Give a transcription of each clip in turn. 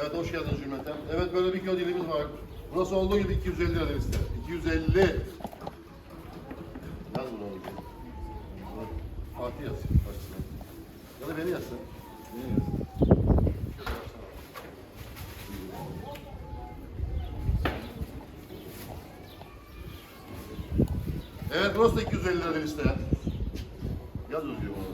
Evet hoş geldiniz cümleten. Evet böyle bir kilo dilimiz var. Burası olduğu gibi 250 lira liste. 250. Yaz bunu oğlum. Fatih yaz. Başlasın. Ya da beni yazsın. Beni yazsın. Evet burası da 250 lira liste. Yaz Özgür bunu.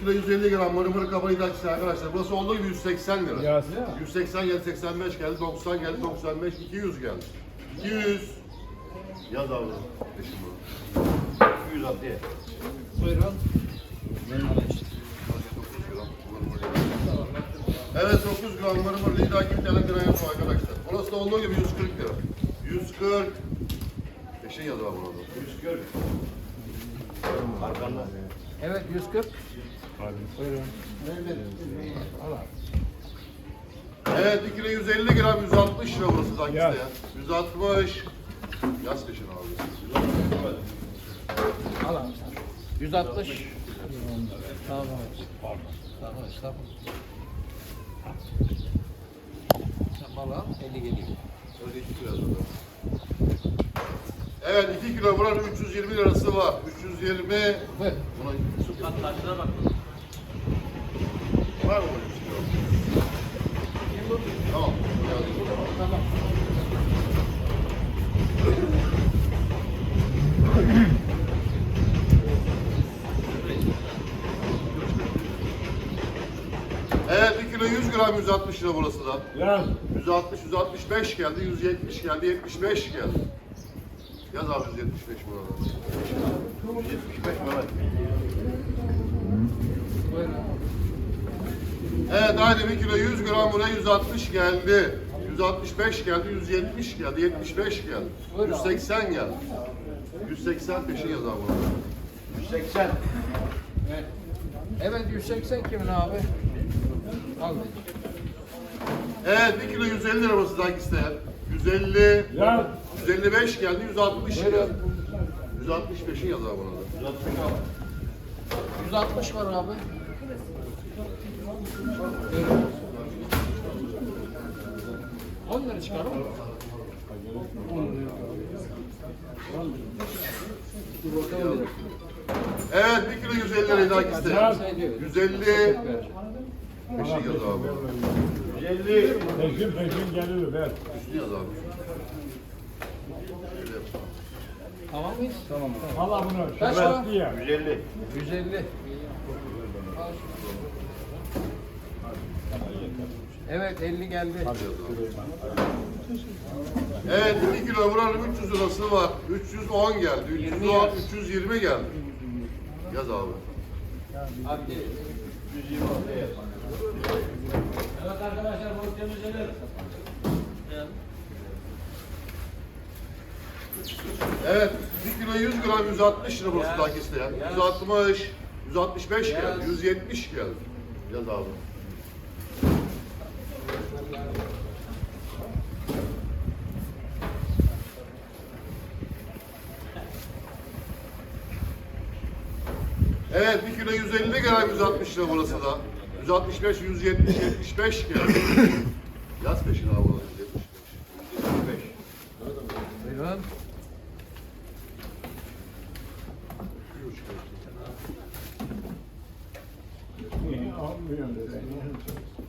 kilo 150 gram mırı mırı kabayı taksi arkadaşlar. Burası olduğu gibi 180 lira. Yaz. 180 geldi, 85 geldi, 90 geldi, 95, 200 geldi. 200. Yaz abi. Peşin bunu. 200 at diye. Buyurun. Evet 9 gram mırı mırı lider gibi tane lira yazıyor arkadaşlar. Burası da olduğu gibi 140 lira. 140. Peşin yaz abi burada. 140. Arkanda. Evet 140. Evet 1 kilo 150 gram 160 lira burası Yaz. ya. 160. Yaz peşin abi. 160. Al abi sen. 160. Tamam. Tamam tamam. Sen mal al 50 geliyor. Öyle kilo. Evet 2 kilo buranın 320 lirası var. 320. Buyur. Buna karşına bak. Var mı böyle bir şey? Yok. Tamam. yazdım. Tamam. Evet 1 kilo 100 gram 160 lira burası da. Yaz. 160, 165 geldi, 170 geldi, 75 geldi. Yaz abi 175 burada. 175 Mehmet. Buyurun. Evet aynı 1 kilo 100 gram buraya 160 geldi. 165 geldi, 170 geldi, 75 geldi. Buyurun abi. 180 geldi. 180 peşin yaz abi burada. 180. Evet. Evet 180 kimin abi? Al. Evet 1 kilo 150 lira burası da isteyen. 150, Yaz. 155 geldi, 160 geldi. Buyurun. 160 peşin yaz abi burada. 160 var abi. On lira çıkarım. Evet 1 kilo 150 lirayı daha isteyen. 150 peşin yaz abi. 150. Peşin peşin gelir ver. Üstü yaz abi. Tamam mıyız? Tamam. Allah bunu Kaç ya. 150. 150. Evet 50 geldi. Evet 2 kilo buranın 300 lirası var. 310 geldi. 310, 320 geldi. Yaz abi. Hadi. Evet arkadaşlar bu temizlenir. Evet 1 kilo 100 gram 160 lira burası daha isteyen. 160, 165 geldi. 170 geldi. Yaz abi. Evet 1 kilo 150 gram 160 lira burası da. 165, 170, 75 geldi. Yaz peşin abi. bunu, 175. 175. Buyurun.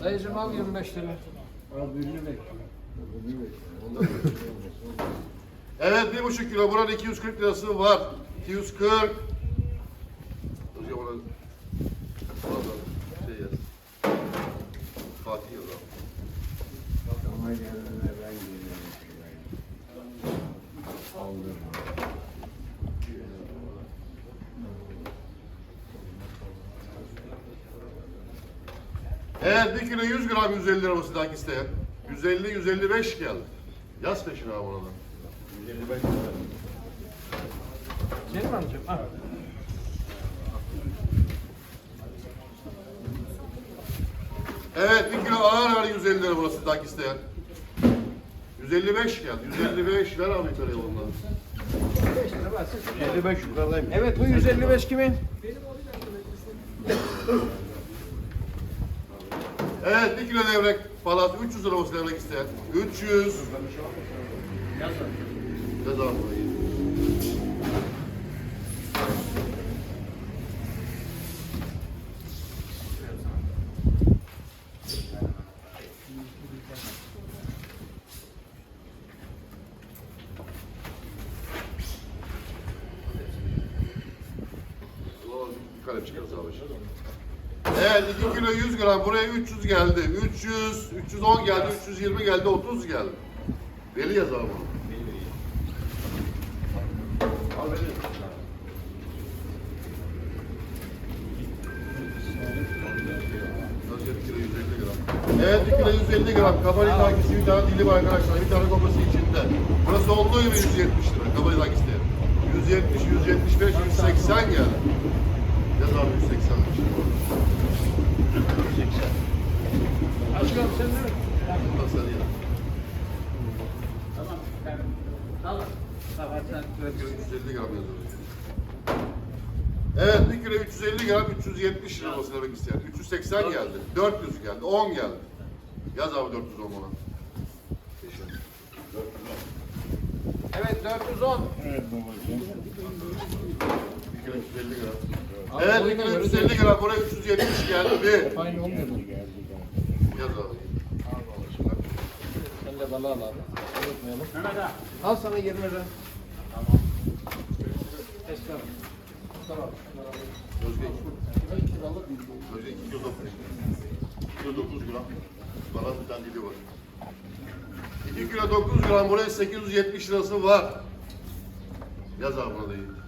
Dayıcım al 25 lira. Evet bir buçuk kilo buranın 240 lirası var. 240. Eğer bir kilo 100 gram 150 lira olsun daha isteyen 150-155 geldi. Yaz peşine abi oradan. 155 lira. Amcam. Ah. Evet 1 kilo ağır ver 150 lira burası daha isteyen. 155 geldi. 155 ver abi yukarıya ondan. 55 yukarıdayım. Evet bu 155 kimin? Evet 1 kilo levrek falan 300 lira olması levrek isteyen. 300. Yaz abi burayı. Bir kalem çıkarız abi şimdi. Evet 2 kilo 100 gram buraya 300 geldi. 300, 310 geldi, 320 geldi, 30 geldi. Veli yaz abi bunu. Al Veli. Nasıl 1 kilo 150 gram? Evet 1 kilo 150 gram. Kabali takisi bir tane dilim arkadaşlar. Bir tane kopası içinde. Burası olduğu gibi 170 lira. Kabali takisi. 170, 175, 180 geldi. Yaz abi 180 lira. Aşkım sen ne? Ya? Al. Tamam sen. 350 gram yazıyor. Evet 1 kilo 350 gram 370 lira olması demek isteyen. 380 geldi. 400 geldi. 10 geldi. Yaz abi 410 ona. Evet 410. Evet babacığım. 1 kilo 350 gram. Evet 1 kilo 350 gram. Buraya 370 geldi. Aynı olmuyor mu? Yaz abi. Sen de balığı al abi. Unutmayalım. Al sana 20 lira. Esnaf. Tamam. Özge 2 Özge 2 kilo 9. 2 kilo 9 gram. Bana bir tane dili var. 2 kilo 9 gram. Buraya 870 lirası var. Yaz abi da iyi.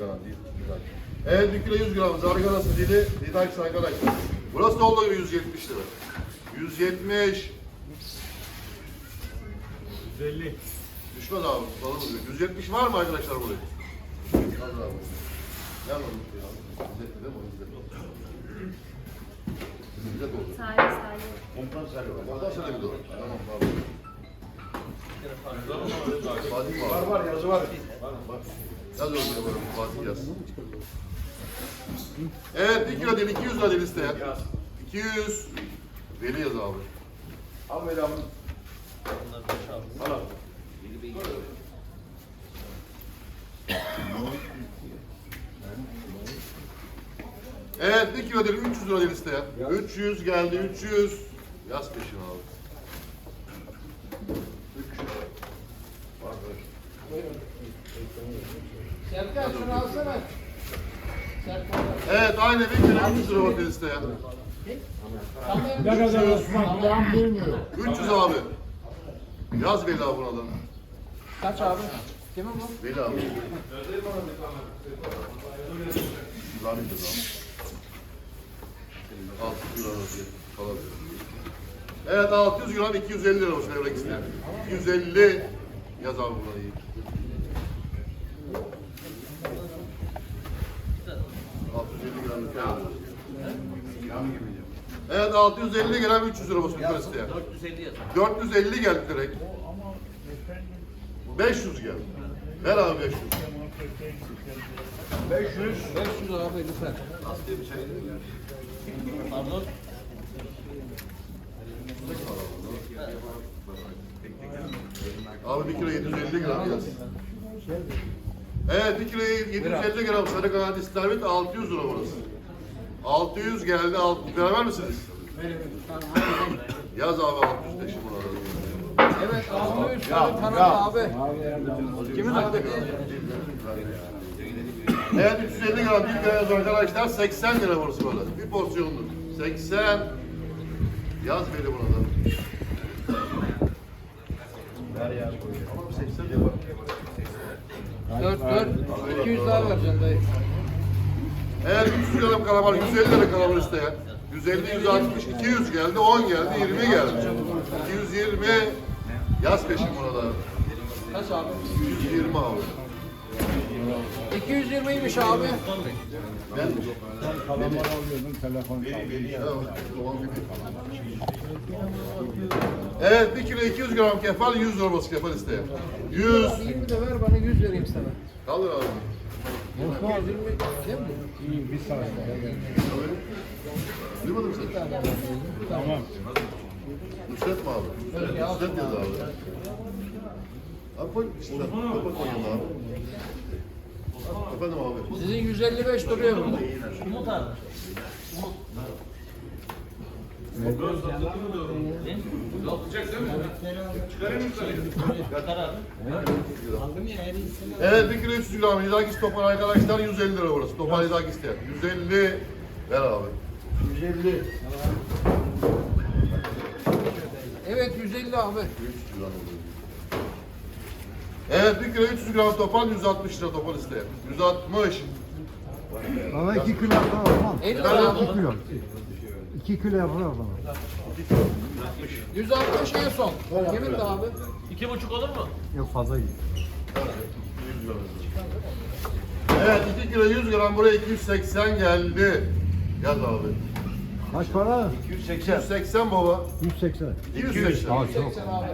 Zargana değil. güzel. Evet 1 kilo 100 gram zarganası dili Lidaks arkadaşlar. Burası da olduğu gibi 170 lira. 170. 150. Düşmez abi. Balımız yok. 170 var mı arkadaşlar buraya? Az abi. Ne anlamış ya? İzzet değil mi o İzzet? İzzet oldu. Salih Salih. Komutan Selo. Komutan Selo bir de o. Tamam abi. Mi Var var yazı var. Bak. Yaz oraya bakalım. Fatih yaz. Evet 1 kilo değil 200 lira değil isteyen. 200. Veli yaz abi. Al Veli abi. Al abi. Evet 1 kilo değil 300 lira değil isteyen. 300 geldi 300. Yaz peşin abi. 300. Var böyle. Serkan şunu alsana. Serkan. Evet aynı 1 kilo 300 lira bakın isteyen. Ne kadar Osman kulağım duymuyor. 300 abi. Yaz Veli abi buna da. Kaç abi? Kimin bu? Veli abi. Lan ineceğiz abi. 600 lira arası. Evet 600 gram 250 lira olsun evrak isteyen. 250 yaz abi buna iyi. 650 gram ülke alıyoruz. Evet 650 gram 300 lira olsun yukarı isteyen. 450 yazar. 450 geldi direkt. 500 geldi. Ver abi 500. 500. 500 abi lütfen. Pardon. Abi 1 kilo 750 gram yaz. Evet 1 kilo 750 gram sarı kanat istavrit 600 lira burası. 600 geldi. 600. Beraber misiniz? Yaz abi 600 de şimdi burada. Evet 600 tane kanat abi. Kimin abi? Evet 350 gram 1 kilo yaz arkadaşlar 80 lira burası böyle. Bir porsiyonluk. 80 Yaz beni buna da. Tamam 80 de var. 4 4 200 daha vereceksin dayı. Eğer 300 gram kalamar 150 lira kalamar isteyen 150, 160, 200 geldi, 10 geldi, 20 geldi. 220 yaz peşin burada. Kaç abi? 120 abi. 220'ymiş abi. Ben Kalamar alıyordum telefon. Evet 1 kilo 200 gram kefal 100 lira olması kefal isteyen. 100 20 de ver bana 100 vereyim sana. kaldır abi. 220 değil mi? İyi bir saat daha geldi. Duymadın mı sen? Tamam. Nusret mi abi? Nusret dedi abi. Abi koy işte. Kapat koy yanına abi. Efendim abi. Sizin 155 duruyor Evet 1 kilo 300 gram hidrakis topar arkadaşlar 150 lira burası. Topar hidrakis isteyen. 150 ver abi. 150. Evet 150 abi. 300 gram oluyor. Evet 1 kilo 300 gram topal 160 lira topal isteyen. 160. Bana iki kilo yapar olmaz. 50 Ben lira. yaptım. İki kilo. İki kilo yapar bana. 160 en son. Kimin de abi? Yok fazla değil. Evet 2 kilo 100 gram buraya 280 geldi. Yaz abi. Kaç para? 280. 180 baba. 180. 280. Aa çok. 80 abi.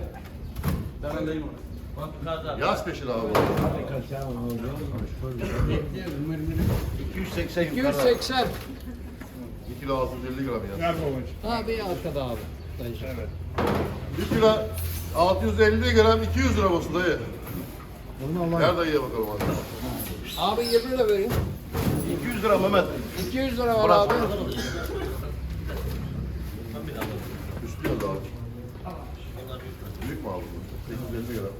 Yaz peşin abi. 280 yukarı. 280. 1 kilo 650 gram yaz. Ver babacığım. Abi arkada abi. Dayıcım. Evet. 1 kilo 650 gram 200 lira olsun dayı. Bunu alayım. Ver dayıya bakalım hadi. Abi 20 lira vereyim. 200 lira Mehmet. 200 lira var abi. Üstü yaz abi. Büyük mü abi bu? 850 gram.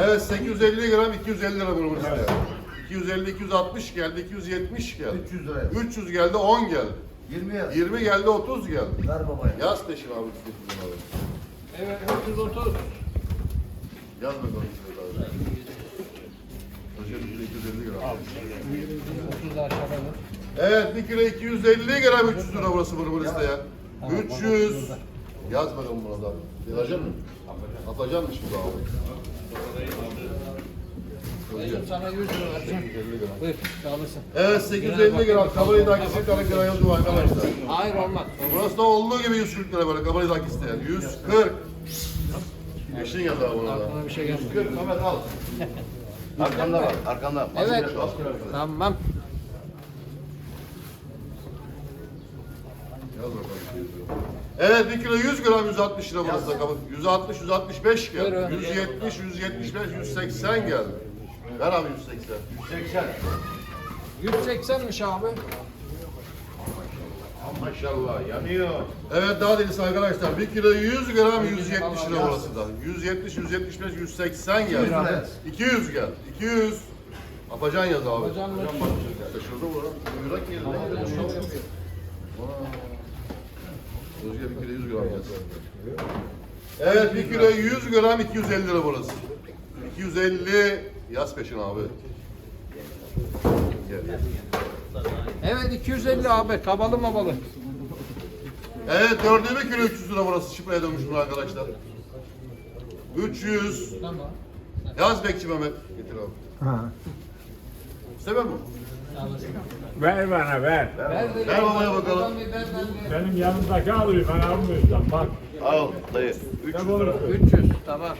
Evet 850 gram 250 lira bunu isteyen. 250 260 geldi 270 geldi. 300 lira yaz. 300 geldi 10 geldi. 20 yaz. 20 geldi 30 geldi. Ver babaya. Yaz peşin abi 300 lira abi. Evet 330. Yaz bakalım şurada abi. Hocam 250 gram. 30 da aşağıda. Evet 1 kilo 250 gram 300 lira burası bunu bunu isteyen. 300. Yaz bakalım buna da. Yazacak mısın? Atacakmış bu da abi. Dayıcım sana 100 lira vereceğim. 850 gram. Buyur alırsın. Evet 850 gram kabalayı da kesin kara kara yazıyor arkadaşlar. Hayır olmaz. Burası da olduğu gibi 140 lira böyle kabalayı da isteyen. 140. Yeşil yaz abi buna da. Aklına bir şey gelmedi. 140 Mehmet al. Arkanda var. Arkanda. Evet. Tamam. Yaz bakalım. Evet 1 kilo 100 gram 160 lira burası da kabı. 160 165 geldi. Buyurun. 170 175 180 geldi. Ver abi 180. 80. 180'miş abi. Maşallah yanıyor. Evet daha deniz arkadaşlar 1 kilo 100 gram 170 lira burası da. 170 175 180 geldi. lira. 200 geldi. 200. Apacan yaz abi. Apacan mı? Şaşırdı bu lan. Buyurak geldi. Özge 1 kilo 100 gram yaz. Evet 1 kilo 100 gram 250 lira burası. 250 yaz peşin abi. Gel. Evet 250 abi. Kabalı mabalı. Evet dördüncü kilo 300 lira burası. Şifreye dönmüş bunu arkadaşlar. 300. Tamam. Yaz bekçi Mehmet. Getir abi. Ha. İstemem mi? Ver bana ver. Ver, de- Ver babaya bakalım. Ver, Benim yanımdaki alıyor ben almıyorum. Bak. Al dayı. 300 lira. 300 tamam.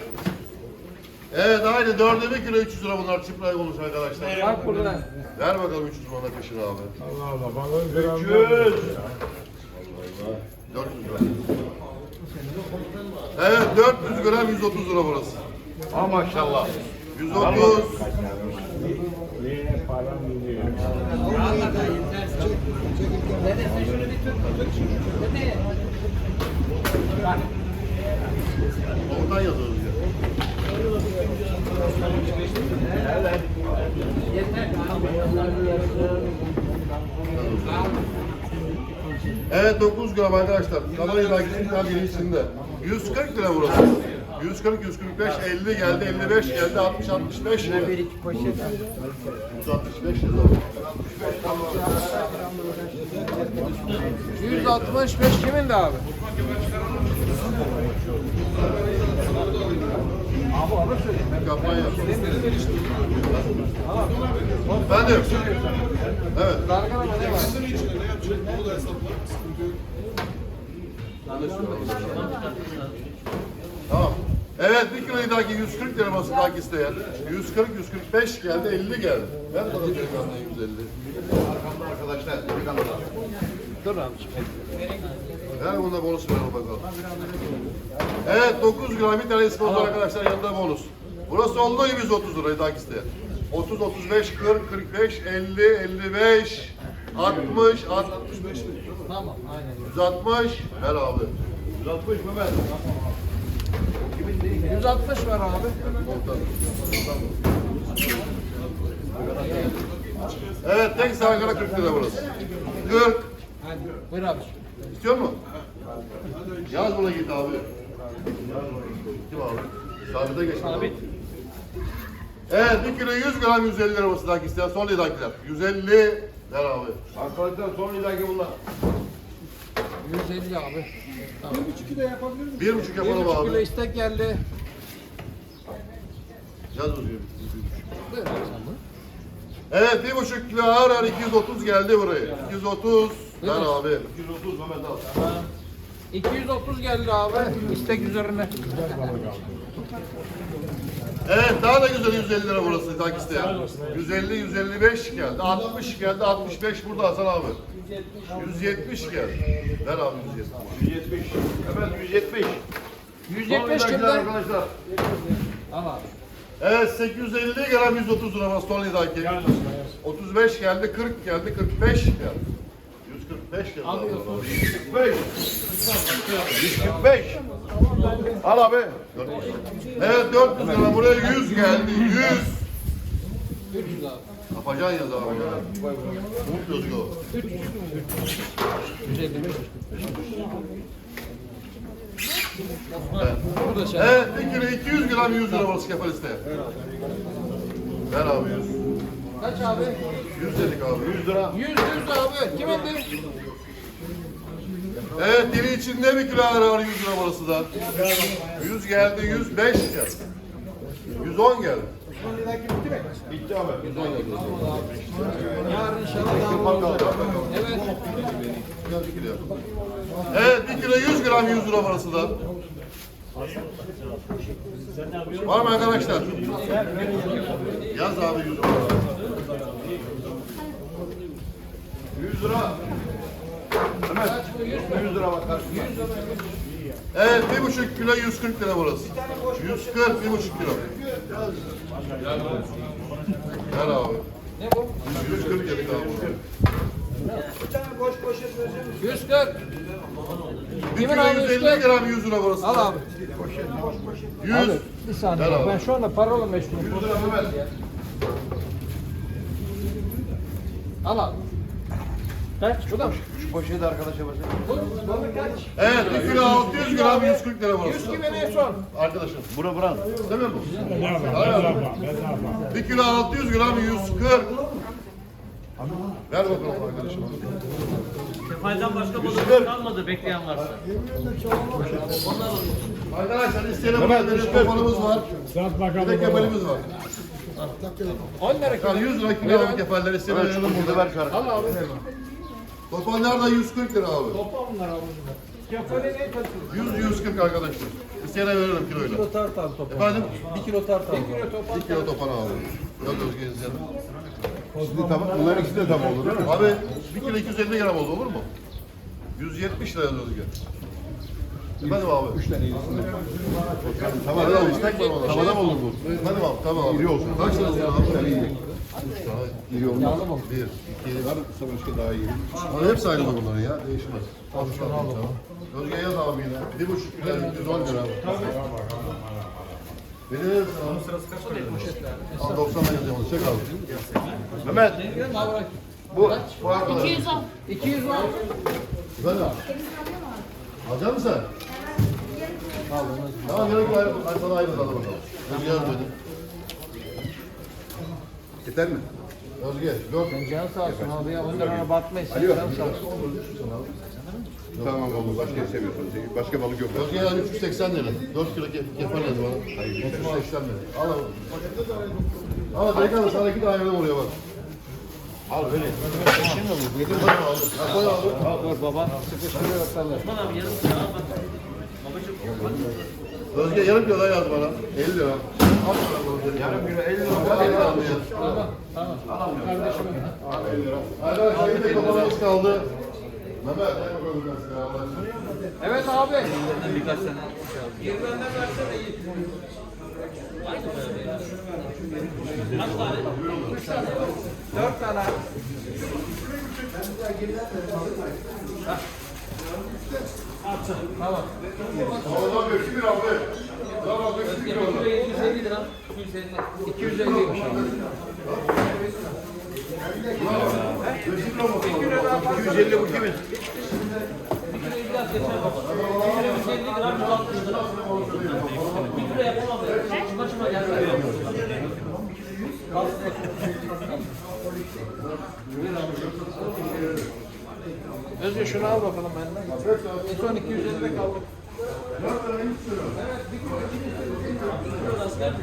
Evet aynı dördüncü kilo 300 lira bunlar çiftliğe olmuş arkadaşlar. Bak burada. Ver bakalım 300 bana peşin abi. Allah Allah. Balon gram. 300. 400 gram. Evet 400 gram 130 lira burası. Ha maşallah. 130. Yine param gidiyor. Oradan yazıyoruz ya. Evet 9 gram arkadaşlar. Kamerayı takip tam biri içinde. 140 lira burası. 140, 145, 50 geldi, 55 geldi, 60, 65 lira. Bir iki poşet. 165 lira. 165 kimin de abi? Kampanya. Efendim? Evet. Dargana ne? Tamam. Evet bir kilo idaki 140 lira basın idaki isteyen. 140, 145 geldi, 50 geldi. Ben bana delikanlı 150. Arkamda arkadaşlar. Delikanlılar. Dur abi. Ver bunda bonus verelim bakalım. Evet 9 gram bir tane sponsor arkadaşlar yanında bonus. Burası olduğu gibi 130 lira idaki isteyen. 30, 35, 40, 45, 50, 55, 60, 65 Tamam aynen. 160. Ver abi. 160 Mehmet. 160 var abi. Evet tek sargara 40 lira burası. 40. Buyur abi. İstiyor mu? Yaz buna git abi. Kim abi? Sabite geç. Sabit. Evet bir kilo 100 gram 150 lira burası daki isteyen son lidakiler. 150 ver abi. Arkadaşlar son lidaki bunlar. 150 abi. Bir buçuk 1,5 yapalım kilo abi. istek geldi. Yaz özgür. Buyur abi sen bunu. Evet bir buçuk kilo ağır ağır 230 geldi buraya. 230 ver Evet. abi. 230 Mehmet al. 230 geldi abi. İstek üzerine. Evet daha da güzel 150 lira burası daki isteyen. 150 155 geldi. 60 geldi 65 burada Hasan abi. 170 geldi. Ver abi 170. 170. Evet 170. 170 Son kimde? lidakiler arkadaşlar. Abi. Evet 850 gram 130 lira lidaki. 35 geldi 40 geldi 45 geldi. 145 geldi. Abi, abi. 145. 145. Al abi. Evet 400 lira buraya 100 geldi 100. 300 abi. Kapacan yaz abi. Umut Özgür. 155. Evet. Bu da şey. Evet bir kilo 200 gram 100 lira burası kefal isteyen. Ver abi 100. Kaç abi? 100 dedik abi. 100 lira. 100 100 abi. Kim indi? Evet dili içinde bir kilo ağır ağır 100 lira burası da. 100 geldi 105 geldi. 110 geldi. Bitti abi. Yarın inşallah. Evet. Bir kilo. Evet bir kilo 100 gram 100 lira burası da. Var mı arkadaşlar? Yaz abi 100 lira. 100 lira. Mehmet. 100 lira bak karşıda. Evet bir buçuk kilo 140 lira burası. 140 bir buçuk kilo. Ver abi. Ne bu? 140 dedik abi. 140. Bir kilo abi 150 140? gram 100 lira burası. Al abi. 100. Bir saniye. Abi. Ben şu anda parola meşgulüm. 100 lira Mehmet. Al abi. Kaç? Bu da mı? Şu poşeti arkadaşa. Bu, bu kaç? Evet bir kilo 600 gram 140 lira 100 burası. gibi en son. Arkadaşım. Bura buran. Değil mi bu? Bedava, bedava, bedava. Bir kilo 600 gram 140. Ver bakalım arkadaşım. Kefalden başka balık kalmadı bekleyen varsa. Arkadaşlar isteyene buraya benim kafanımız var. Bir de kefalimiz var. 10 lira kilo. Yani 100 lira kilo alıp Evet şu verelim burada. ver arkadaşa. Al abi. Topanlar da 140 lira abi. Kefali ne kaçıyor? 100 140 arkadaşlar. İsteyene verelim kiloyla. Tartar topu. Efendim? 1 kilo tartar. 1 kilo topan. 1 kilo topan abi. Yok Özge izleyelim. Tamam. Bunların ikisi de tam olur değil mi? Abi 1 kilo 250 gram oldu olur mu? 170 lira Özge. Efendim abi. 3 tane Tamam abi istek var ona. Tamam olur bu. Efendim abi tamam abi. İri olsun. Kaç lira olsun abi? İri. İri olmaz. Bir, iki. Var başka daha iyi. Abi hepsi aynı bunların ya. Değişmez. Al şunu al. Özge yaz abi yine. Bir buçuk kilo 210 lira. Beni verirsin abi. Sırası kaç Al 90 lira yazayım onu. Çek abi. Mehmet. Bu. Bu arkadaş. 200 var. Efendim? Alacak mısın sen? Tamam yarın ayrı, ay sana ayrı sana bakalım. Özge yaz beni. Yeter mi? Özge, dört. Can sağ olsun abi ya. Ondan batmayız. Alo. Tamam oğlum başka istemiyorsun. Başka balık yok. Özge yani 380 lira. 4 kilo kef kefer dedi bana. 380 lira. Al abi. Ama delikanlı sana iki tane oraya bak. Al böyle. Şimdi bu. Yedim bana aldım. Abi. Dur baba. Sıkıştırıyor ortalığı. Osman abi yarım al bak. Özge yarım kilo yaz bana. 50 lira. Al sana Yarım kilo 50 lira. 50 lira. Tamam. Tamam. Kardeşim. 50 lira. Arkadaşlar de kapalamız kaldı. Mehmet. Evet abi. Birkaç tane. Yerlerinden versene iyi. Kaç tane? Dört tane. Oradan 5 lira abi. Tamam 5 lira. Kilo 750 lira. 250. 250'ymiş abi. 250 bu kimin? Bir kilo biraz geçer baba. Bir kilo 150 gram 160 lira. Bir kilo yapamam ben.